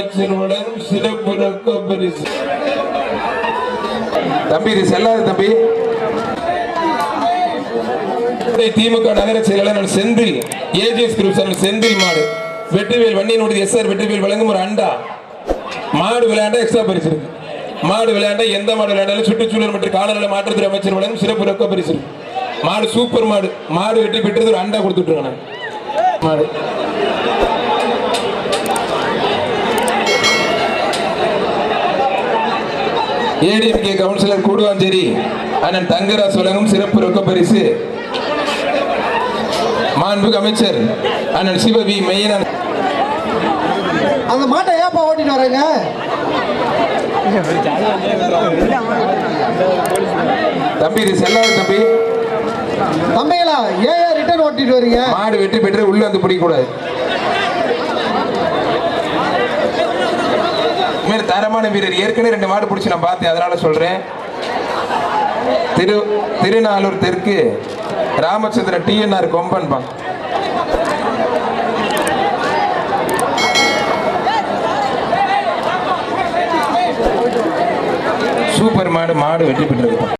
அமைச்சருடன் சிறப்பு ரொக்க பரிசு. தம்பி இது செல்லாது தம்பி. திமுக நகர செயலாளர் Senthil A G S group Senthil மாடு. வெற்றிவேல் வண்டியினுடைய எஸ் ஆர் வெற்றிவேல் வழங்கும் ஒரு அண்டா. மாடு விளையாண்டா எக்ஸ்ட்ரா பரிசு இருக்கு. மாடு விளையாண்டா எந்த மாடு விளையாண்டாலும் சுற்றுச்சூழல் மற்றும் காலநல மாற்றுத்துறை அமைச்சர் வழங்கும் சிறப்பு ரொக்க பரிசு இருக்கு. மாடு சூப்பர் மாடு. மாடு வெற்றி பெற்றது ஒரு அண்டா கொடுத்துட்டு மாடு. ஏடிஎம்கே கவுன்சிலர் கூடுவாஞ்சேரி அண்ணன் தங்கராஜ் வழங்கும் சிறப்பு ரொக்க பரிசு. மாண்புக்கு அமைச்சர் அண்ணன் சிவவி மெய்யன் அந்த மாட்டை ஏப்பா ஓட்டிட்டு வரீங்க தம்பி இது செல்லாது தம்பி. தம்பிங்களா ஏன் ரிட்டர்ன் ஓட்டிட்டு வரீங்க மாடு வெற்றி பெற்று உள்ள வந்து பிடிக்க உண்மையில தரமான வீரர் ஏற்கனவே ரெண்டு மாடு பிடிச்சி நான் பார்த்தேன். அதனால சொல்றேன். திரு திருநாளூர் தெற்கு ராமச்சந்திரன் டிஎன்ஆர் கொம்பன் பா. சூப்பர் மாடு மாடு வெற்றி பெற்றிருக்கு.